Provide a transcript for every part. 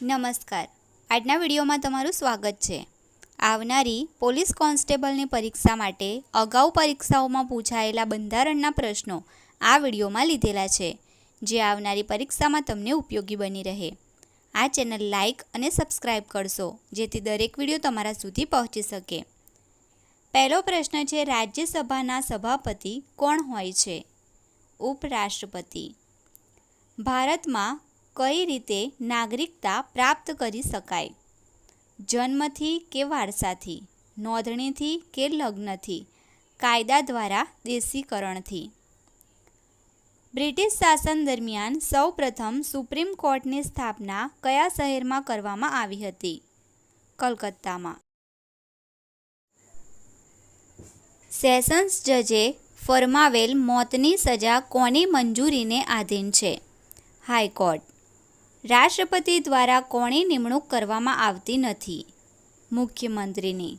નમસ્કાર. આજના વિડીયોમાં તમારું સ્વાગત છે. આવનારી પોલીસ કોન્સ્ટેબલની પરીક્ષા માટે અગાઉ પરીક્ષાઓમાં પૂછાયેલા બંધારણના પ્રશ્નો આ વિડીયોમાં લીધેલા છે, જે આવનારી પરીક્ષામાં તમને ઉપયોગી બની રહે. આ ચેનલ લાઇક અને સબસ્ક્રાઇબ કરશો, જેથી દરેક વીડિયો તમારા સુધી પહોંચી શકે. પહેલો પ્રશ્ન છે, રાજ્યસભાના સભાપતિ કોણ હોય છે? ઉપરાષ્ટ્રપતિ. ભારતમાં કઈ રીતે નાગરિકતા પ્રાપ્ત કરી શકાય? જન્મથી કે વારસાથી, નોંધણીથી કે લગ્નથી, કાયદા દ્વારા દેશીકરણથી? બ્રિટિશ શાસન દરમિયાન સૌપ્રથમ સુપ્રીમ કોર્ટની સ્થાપના કયા શહેરમાં કરવામાં આવી હતી? કલકત્તામાં. સેશન્સ જજે ફરમાવેલ મોતની સજા કોની મંજૂરીને આધીન છે? હાઈકોર્ટ. રાષ્ટ્રપતિ દ્વારા કોની નિમણૂક કરવામાં આવતી નથી. મુખ્યમંત્રીની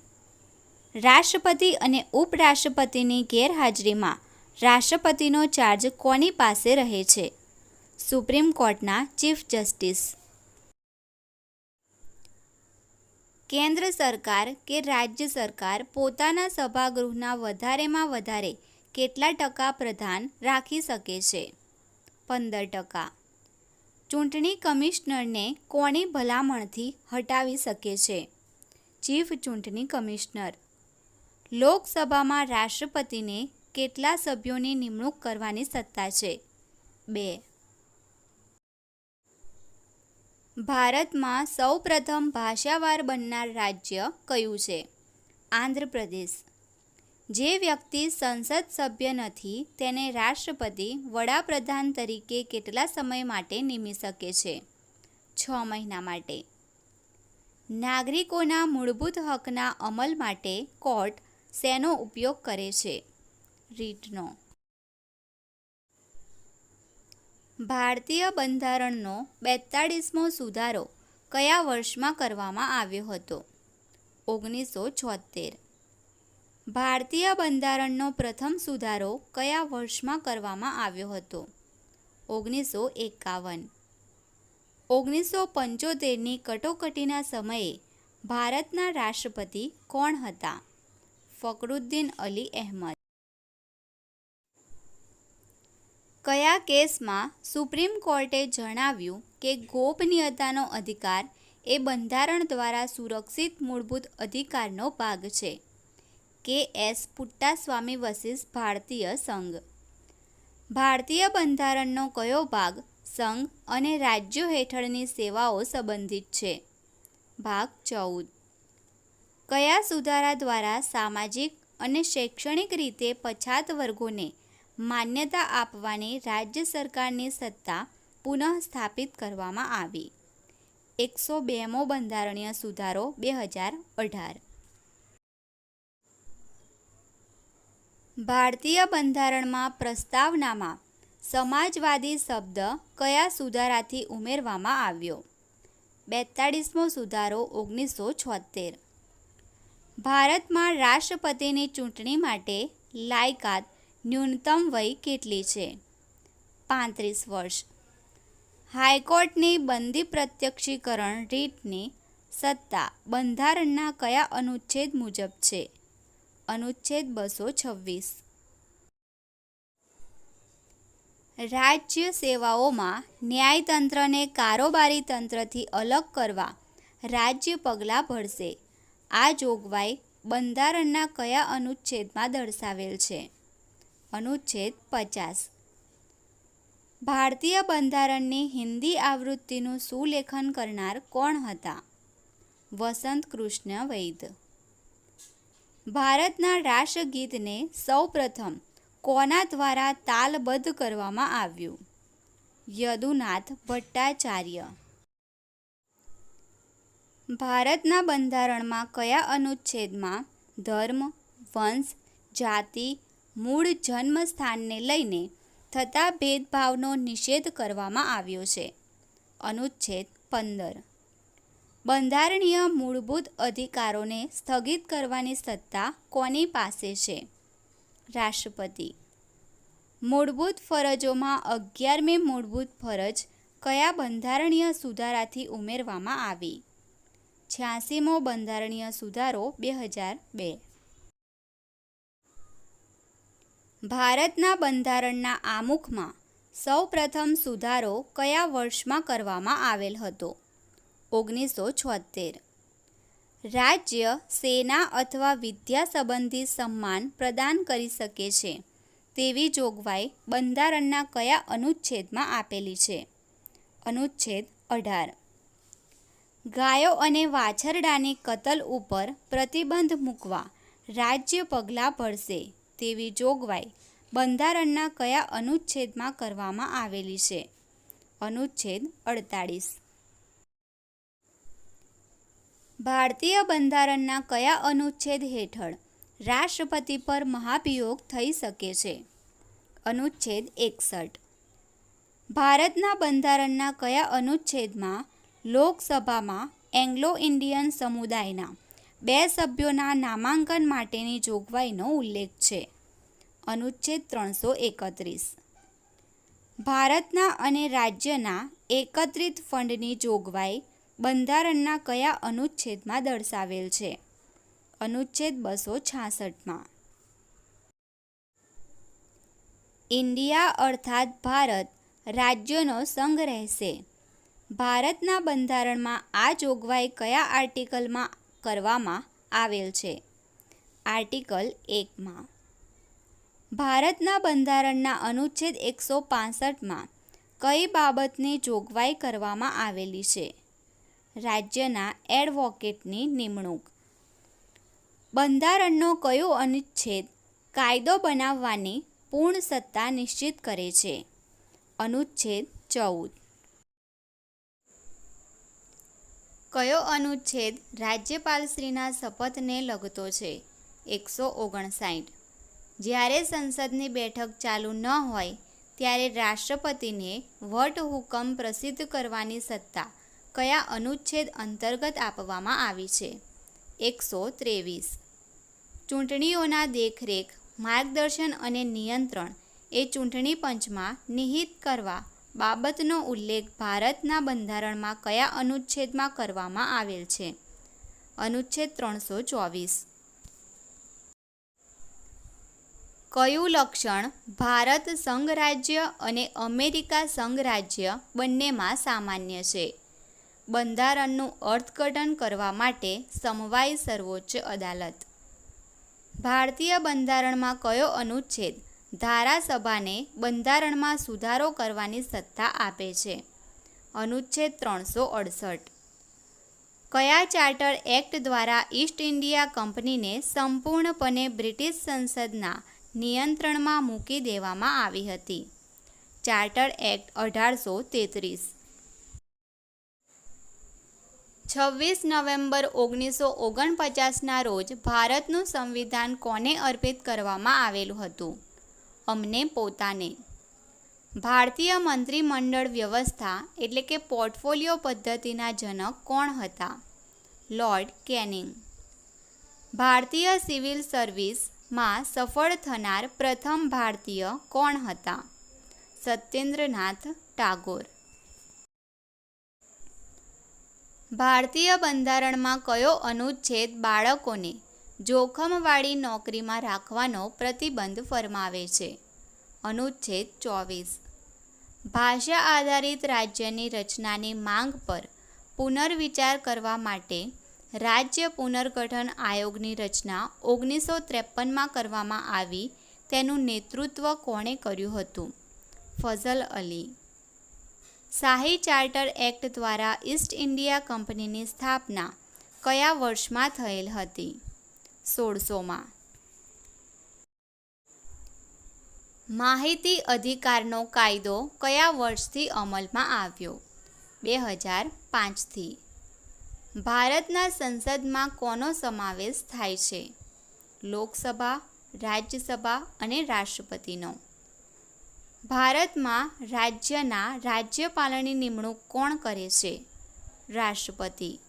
રાષ્ટ્રપતિ અને ઉપરાષ્ટ્રપતિની ગેરહાજરીમાં રાષ્ટ્રપતિનો ચાર્જ કોની પાસે રહે છે? સુપ્રીમ કોર્ટના ચીફ જસ્ટિસ કેન્દ્ર સરકાર કે રાજ્ય સરકાર પોતાના સભાગૃહના વધારેમાં વધારે કેટલા ટકા પ્રધાન રાખી શકે છે? પંદર ટકા. ચૂંટણી કમિશનરને કોણે ભલામણથી હટાવી શકે છે? ચીફ ચૂંટણી કમિશનર. લોકસભામાં રાષ્ટ્રપતિને કેટલા સભ્યોની નિમણૂક કરવાની સત્તા છે? બે. ભારતમાં સૌપ્રથમ ભાષાવાર બનનાર રાજ્ય કયું છે? આંધ્રપ્રદેશ. જે વ્યક્તિ સંસદ સભ્ય નથી, તેને રાષ્ટ્રપતિ, વડાપ્રધાન તરીકે કેટલા સમય માટે નિમી શકે છે? છ મહિના માટે. નાગરિકોના મૂળભૂત હકના અમલ માટે કોર્ટ શેનો ઉપયોગ કરે છે? રીટનો. ભારતીય બંધારણનો બેતાળીસમો સુધારો કયા વર્ષમાં કરવામાં આવ્યો હતો? ઓગણીસો છોતેર ભારતીય બંધારણનો પ્રથમ સુધારો કયા વર્ષમાં કરવામાં આવ્યો હતો? ઓગણીસો એકાવન. ઓગણીસો પંચોતેરની કટોકટીના સમયે ભારતના રાષ્ટ્રપતિ કોણ હતા? ફકરુદ્દીન અલી અહેમદ. કયા કેસમાં સુપ્રીમ કોર્ટે જણાવ્યું કે ગોપનીયતાનો અધિકાર એ બંધારણ દ્વારા સુરક્ષિત મૂળભૂત અધિકારનો ભાગ છે? કે એસ પુટ્ટાસ્વામી વસીસ ભારતીય સંઘ. ભારતીય બંધારણનો કયો ભાગ સંઘ અને રાજ્યો હેઠળની સેવાઓ સંબંધિત છે? ભાગ ચૌદ. કયા સુધારા દ્વારા સામાજિક અને શૈક્ષણિક રીતે પછાત વર્ગોને માન્યતા આપવાની રાજ્ય સરકારની સત્તા પુનઃ સ્થાપિત કરવામાં આવી? એકસો બેમો બંધારણીય સુધારો બે હજાર અઢાર. ભારતીય બંધારણમાં પ્રસ્તાવનામાં સમાજવાદી શબ્દ કયા સુધારાથી ઉમેરવામાં આવ્યો? બેતાળીસમો સુધારો ઓગણીસો છોતેર ભારતમાં રાષ્ટ્રપતિની ચૂંટણી માટે લાયકાત ન્યૂનતમ વય કેટલી છે? પાંત્રીસ વર્ષ. હાઈકોર્ટની બંદી પ્રત્યક્ષીકરણ રીટની સત્તા બંધારણના કયા અનુચ્છેદ મુજબ છે? અનુચ્છેદ બસો છવ્વીસ. રાજ્ય સેવાઓમાં ન્યાયતંત્રને કારોબારી તંત્રથી અલગ કરવા રાજ્ય પગલાં ભરશે. આ જોગવાઈ બંધારણના કયા અનુચ્છેદમાં દર્શાવેલ છે? અનુચ્છેદ પચાસ. ભારતીય બંધારણની હિન્દી આવૃત્તિનું સુલેખન કરનાર કોણ હતા? વસંત કૃષ્ણ વૈદ. ભારતના રાષ્ટ્રગીતને સૌપ્રથમ કોના દ્વારા તાલબદ્ધ કરવામાં આવ્યું? યદુનાથ ભટ્ટાચાર્ય. ભારતના બંધારણમાં કયા અનુચ્છેદમાં ધર્મ, વંશ, જાતિ, મૂળ જન્મસ્થાનને લઈને થતા ભેદભાવનો નિષેધ કરવામાં આવ્યો છે? અનુચ્છેદ પંદર. બંધારણીય મૂળભૂત અધિકારોને સ્થગિત કરવાની સત્તા કોની પાસે છે? રાષ્ટ્રપતિ. મૂળભૂત ફરજોમાં અગિયારમી મૂળભૂત ફરજ કયા બંધારણીય સુધારાથી ઉમેરવામાં આવી? છ્યાસીમો બંધારણીય સુધારો બે હજાર બે. ભારતના બંધારણના આમુખમાં સૌપ્રથમ સુધારો કયા વર્ષમાં કરવામાં આવેલ હતો? ઓગણીસો છોતેર. રાજ્ય સેના અથવા વિદ્યા સંબંધી સન્માન પ્રદાન કરી શકે છે. તેવી જોગવાઈ બંધારણના કયા અનુચ્છેદમાં આપેલી છે? અનુચ્છેદ અઢાર. ગાયો અને વાછરડાની કતલ ઉપર પ્રતિબંધ મૂકવા રાજ્ય પગલાં ભરશે તેવી જોગવાઈ બંધારણના કયા અનુચ્છેદમાં કરવામાં આવેલી છે? અનુચ્છેદ અડતાળીસ. ભારતીય બંધારણના કયા અનુચ્છેદ હેઠળ રાષ્ટ્રપતિ પર મહાભિયોગ થઈ શકે છે? અનુચ્છેદ એકસઠ. ભારતના બંધારણના કયા અનુચ્છેદમાં લોકસભામાં એંગ્લો ઇન્ડિયન સમુદાયના બે સભ્યોના નામાંકન માટેની જોગવાઈનો ઉલ્લેખ છે? અનુચ્છેદ ત્રણસો એકત્રીસ. ભારતના અને રાજ્યના એકત્રિત ફંડની જોગવાઈ બંધારણના કયા અનુચ્છેદમાં દર્શાવેલ છે? અનુચ્છેદ બસો છાસઠમાં. ઇન્ડિયા અર્થાત ભારત રાજ્યોનો સંઘ રહેશે. ભારતના બંધારણમાં આ જોગવાઈ કયા આર્ટિકલમાં કરવામાં આવેલ છે? આર્ટિકલ એકમાં. ભારતના બંધારણના અનુચ્છેદ એકસો પાસઠમાં કઈ બાબતની જોગવાઈ કરવામાં આવેલી છે? રાજ્યના એડવોકેટની નિમણૂક. બંધારણનો કયો અનુચ્છેદ કાયદો બનાવવાની પૂર્ણ સત્તા નિશ્ચિત કરે છે? અનુચ્છેદ ચૌદ. કયો અનુચ્છેદ રાજ્યપાલશ્રીના શપથને લગતો છે? એકસો ઓગણસાઠ. જ્યારે સંસદની બેઠક ચાલુ ન હોય, ત્યારે રાષ્ટ્રપતિને વટહુકમ પ્રસિદ્ધ કરવાની સત્તા કયા અનુચ્છેદ અંતર્ગત આપવામાં આવી છે? એકસો ત્રેવીસ. ચૂંટણીઓના દેખરેખ, માર્ગદર્શન અને નિયંત્રણ એ ચૂંટણી પંચમાં નિહિત કરવા બાબતનો ઉલ્લેખ ભારતના બંધારણમાં કયા અનુચ્છેદમાં કરવામાં આવેલ છે? અનુચ્છેદ ત્રણસો ચોવીસ. કયું લક્ષણ ભારત સંઘરાજ્ય અને અમેરિકા સંઘરાજ્ય બંનેમાં સામાન્ય છે? બંધારણનું અર્થઘટન કરવા માટે સમવાય સર્વોચ્ચ અદાલત. ભારતીય બંધારણમાં કયો અનુચ્છેદ ધારાસભાને બંધારણમાં સુધારો કરવાની સત્તા આપે છે? અનુચ્છેદ ત્રણસો અડસઠ. કયા ચાર્ટર એક્ટ દ્વારા ઈસ્ટ ઇન્ડિયા કંપનીને સંપૂર્ણપણે બ્રિટિશ સંસદના નિયંત્રણમાં મૂકી દેવામાં આવી હતી? ચાર્ટર એક્ટ અઢારસો તેત્રીસ. છવ્વીસ નવેમ્બર ઓગણીસો ઓગણપચાસના રોજ ભારતનું સંવિધાન કોને અર્પિત કરવામાં આવેલું હતું? અમને પોતાને. ભારતીય મંત્રીમંડળ વ્યવસ્થા એટલે કે પોર્ટફોલિયો પદ્ધતિના જનક કોણ હતા? Lord Canning. ભારતીય સિવિલ સર્વિસમાં સફળ થનાર પ્રથમ ભારતીય કોણ હતા? સત્યેન્દ્રનાથ ટાગોર. ભારતીય બંધારણમાં કયો અનુચ્છેદ બાળકોને જોખમવાળી નોકરીમાં રાખવાનો પ્રતિબંધ ફરમાવે છે? અનુચ્છેદ ચોવીસ. ભાષા આધારિત રાજ્યની રચનાની માંગ પર પુનર્વિચાર કરવા માટે રાજ્ય પુનર્ગઠન આયોગની રચના ઓગણીસો ત્રેપનમાં કરવામાં આવી, તેનું નેતૃત્વ કોણે કર્યું હતું? ફઝલ અલી શાહી ચાર્ટર એક્ટ દ્વારા ઈસ્ટ ઇન્ડિયા કંપનીની સ્થાપના કયા વર્ષમાં થયેલ હતી? સોળસોમાં. માહિતી અધિકારનો કાયદો કયા વર્ષથી અમલમાં આવ્યો? બે હજાર પાંચથી. ભારતના સંસદમાં કોનો સમાવેશ થાય છે? લોકસભા, રાજ્યસભા અને રાષ્ટ્રપતિનો. ભારતમાં રાજ્યના રાજ્યપાલની નિમણૂક કોણ કરે છે? રાષ્ટ્રપતિ.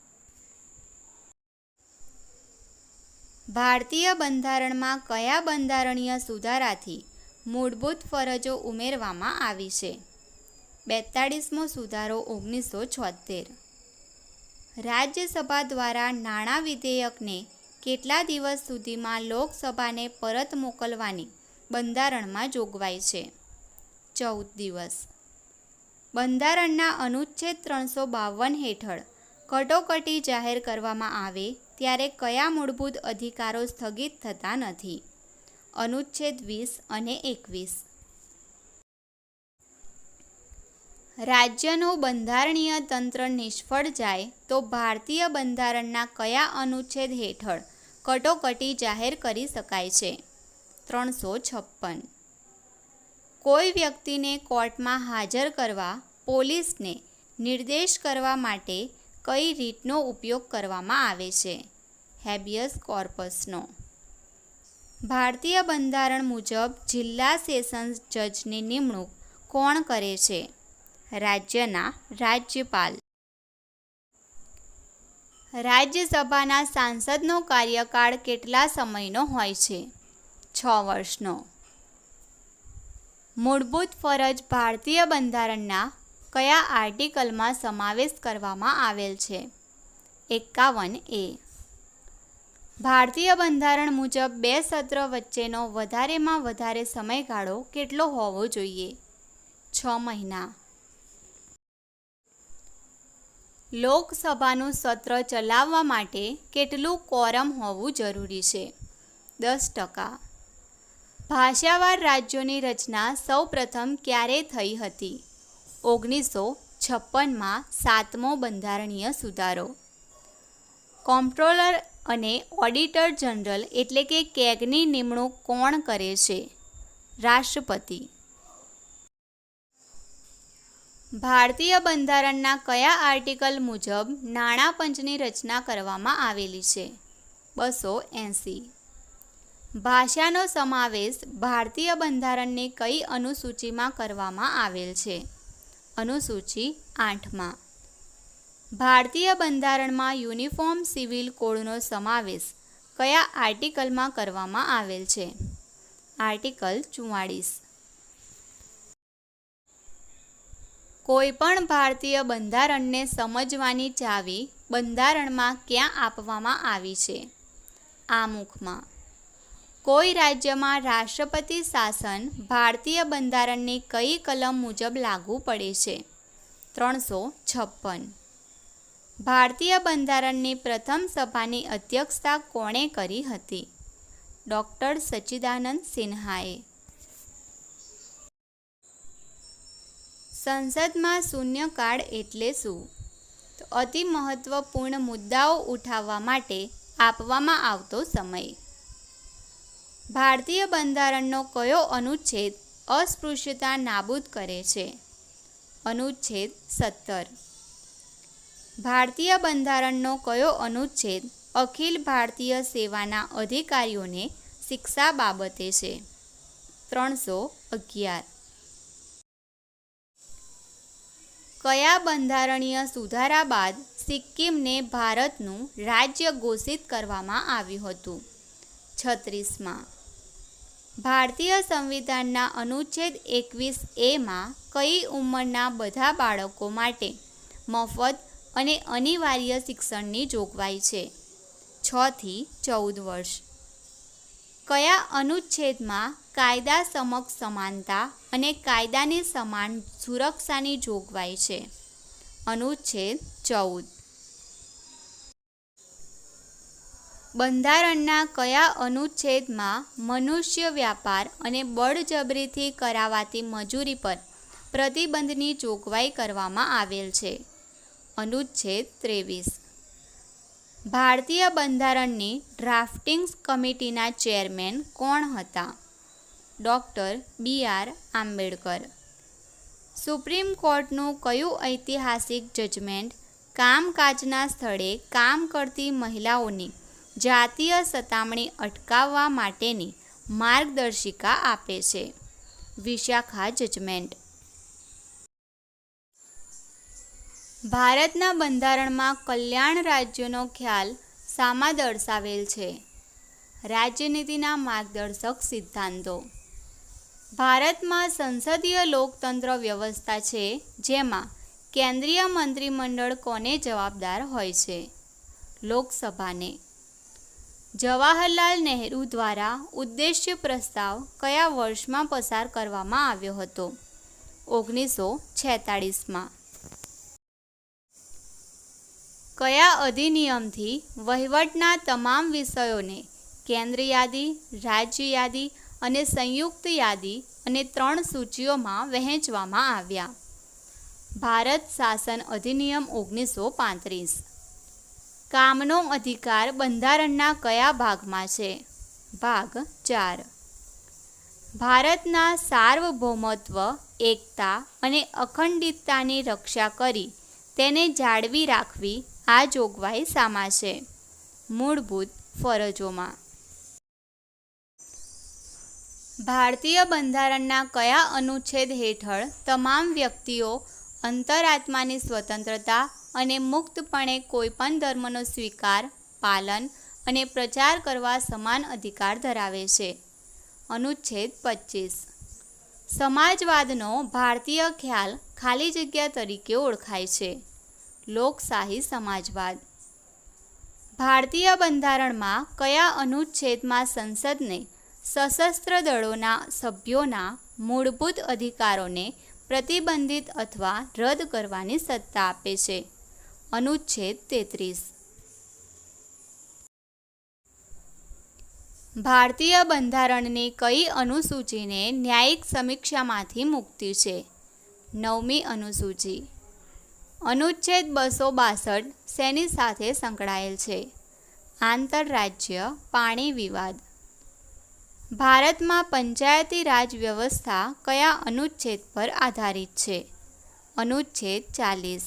ભારતીય બંધારણમાં કયા બંધારણીય સુધારાથી મૂળભૂત ફરજો ઉમેરવામાં આવી છે? બેતાળીસમો સુધારો ઓગણીસો છોતેર રાજ્યસભા દ્વારા નાણાં વિધેયકને કેટલા દિવસ સુધીમાં લોકસભાને પરત મોકલવાની બંધારણમાં જોગવાઈ છે? ચૌદ દિવસ. બંધારણના અનુચ્છેદ ત્રણસો બાવન હેઠળ કટોકટી જાહેર કરવામાં આવે ત્યારે કયા મૂળભૂત અધિકારો સ્થગિત થતા નથી? અનુચ્છેદ વીસ અને એકવીસ. રાજ્યનું બંધારણીય તંત્ર નિષ્ફળ જાય તો ભારતીય બંધારણના કયા અનુચ્છેદ હેઠળ કટોકટી જાહેર કરી શકાય છે? ત્રણસો છપ્પન. કોઈ વ્યક્તિને કોર્ટમાં હાજર કરવા પોલીસને નિર્દેશ કરવા માટે કઈ રીતનો ઉપયોગ કરવામાં આવે છે? હેબિયસ કોર્પસનો. ભારતીય બંધારણ મુજબ જિલ્લા સેશન્સ જજની નિમણૂક કોણ કરે છે? રાજ્યના રાજ્યપાલ. રાજ્યસભાના સાંસદનો કાર્યકાળ કેટલા સમયનો હોય છે? છ વર્ષનો. મૂળભૂત ફરજ ભારતીય બંધારણના કયા આર્ટિકલમાં સમાવેશ કરવામાં આવેલ છે? એકાવન એ. ભારતીય બંધારણ મુજબ બે સત્ર વચ્ચેનો વધારેમાં વધારે સમયગાળો કેટલો હોવો જોઈએ? છ મહિના. લોકસભાનું સત્ર ચલાવવા માટે કેટલું કોરમ હોવું જરૂરી છે? દસ ટકા. ભાષાવાર રાજ્યોની રચના સૌપ્રથમ ક્યારે થઈ હતી? ઓગણીસો છપ્પનમાં સાતમો બંધારણીય સુધારો. કોમ્પ્ટ્રોલર અને ઓડિટર જનરલ એટલે કે કેગની નિમણૂક કોણ કરે છે? રાષ્ટ્રપતિ. ભારતીય બંધારણના કયા આર્ટિકલ મુજબ નાણાં પંચની રચના કરવામાં આવેલી છે? બસો એંસી. ભાષાનો સમાવેશ ભારતીય બંધારણની કઈ અનુસૂચિમાં કરવામાં આવેલ છે? અનુસૂચિ આઠમાં. ભારતીય બંધારણમાં યુનિફોર્મ સિવિલ કોડનો સમાવેશ કયા આર્ટિકલમાં કરવામાં આવેલ છે? આર્ટિકલ ચુમ્માળીસ કોઈપણ ભારતીય બંધારણને સમજવાની ચાવી બંધારણમાં ક્યાં આપવામાં આવી છે? આમુખમાં. કોઈ રાજ્યમાં રાષ્ટ્રપતિ શાસન ભારતીય બંધારણની કઈ કલમ મુજબ લાગુ પડે છે? ત્રણસો છપ્પન. ભારતીય બંધારણની પ્રથમ સભાની અધ્યક્ષતા કોણે કરી હતી? ડૉક્ટર સચ્ચિદાનંદ સિન્હાએ. સંસદમાં શૂન્યકાળ એટલે શું? અતિ મહત્વપૂર્ણ મુદ્દાઓ ઉઠાવવા માટે આપવામાં આવતો સમય. ભારતીય બંધારણનો કયો અનુચ્છેદ અસ્પૃશ્યતા નાબૂદ કરે છે? અનુચ્છેદ સત્તર. ભારતીય બંધારણનો કયો અનુચ્છેદ અખિલ ભારતીય સેવાના અધિકારીઓને શિક્ષા બાબતે છે? ત્રણસો અગિયાર. કયા બંધારણીય સુધારા બાદ સિક્કિમને ભારતનું રાજ્ય ઘોષિત કરવામાં આવ્યું હતું? છત્રીસમાં. ભારતીય સંવિધાનના અનુચ્છેદ એકવીસ એમાં કઈ ઉંમરના બધા બાળકો માટે મફત અને અનિવાર્ય શિક્ષણની જોગવાઈ છે? છથી ચૌદ વર્ષ. કયા અનુચ્છેદમાં કાયદા સમક્ષ સમાનતા અને કાયદાની સમાન સુરક્ષાની જોગવાઈ છે? અનુચ્છેદ ચૌદ. બંધારણના કયા અનુચ્છેદમાં મનુષ્ય વ્યાપાર અને બળજબરીથી કરાવાતી મજૂરી પર પ્રતિબંધની જોગવાઈ કરવામાં આવેલ છે? અનુચ્છેદ ત્રેવીસ. ભારતીય બંધારણની ડ્રાફ્ટિંગ કમિટીના ચેરમેન કોણ હતા? Doctor B R Ambedkar. Supreme કોર્ટનું કયું ઐતિહાસિક જજમેન્ટ કામકાજના સ્થળે કામ કરતી મહિલાઓની જાતીય સતામણી અટકાવવા માટેની માર્ગદર્શિકા આપે છે. વિશાખા જજમેન્ટ. ભારતના બંધારણમાં કલ્યાણ રાજ્યનો ખ્યાલ શામાં દર્શાવેલ છે. રાજ્યનીતિના માર્ગદર્શક સિદ્ધાંતો. ભારતમાં સંસદીય લોકતંત્ર વ્યવસ્થા છે, જેમાં કેન્દ્રીય મંત્રીમંડળ કોને જવાબદાર હોય છે? લોકસભાને. જવાહરલાલ નહેરુ દ્વારા ઉદ્દેશ્ય પ્રસ્તાવ કયા વર્ષમાં પસાર કરવામાં આવ્યો હતો? ઓગણીસો છેતાળીસમાં. કયા અધિનિયમથી વહીવટના તમામ વિષયોને કેન્દ્ર યાદી, રાજ્ય યાદી અને સંયુક્ત યાદી અને ત્રણ સૂચિઓમાં વહેંચવામાં આવ્યા? ભારત શાસન અધિનિયમ ઓગણીસો પાંત્રીસ. કામનો અધિકાર બંધારણના કયા ભાગમાં છે? ભાગ ચાર. ભારતના સાર્વભૌમત્વ, એકતા અને અખંડિતતાની રક્ષા કરી તેને જાળવી રાખવી આ જોગવાઈ સામા છે. મૂળભૂત ફરજોમાં. ભારતીય બંધારણના કયા અનુચ્છેદ હેઠળ તમામ વ્યક્તિઓ અંતરાત્માની સ્વતંત્રતા અને મુક્તપણે કોઈપણ ધર્મનો સ્વીકાર, પાલન અને પ્રચાર કરવા સમાન અધિકાર ધરાવે છે. અનુચ્છેદ પચીસ. સમાજવાદનો ભારતીય ખ્યાલ ખાલી જગ્યા તરીકે ઓળખાય છે. લોકશાહી સમાજવાદ. ભારતીય બંધારણમાં કયા અનુચ્છેદમાં સંસદને સશસ્ત્ર દળોના સભ્યોના મૂળભૂત અધિકારોને પ્રતિબંધિત અથવા રદ કરવાની સત્તા આપે છે? અનુચ્છેદ તેત્રીસ. ભારતીય બંધારણની કઈ અનુસૂચિને ન્યાયિક સમીક્ષામાંથી મુક્તિ છે? નવમી અનુસૂચિ. અનુચ્છેદ બસો બાસઠ શેની સાથે સંકળાયેલ છે? આંતરરાજ્ય પાણી વિવાદ. ભારતમાં પંચાયતી રાજ વ્યવસ્થા કયા અનુચ્છેદ પર આધારિત છે? અનુચ્છેદ ચાલીસ.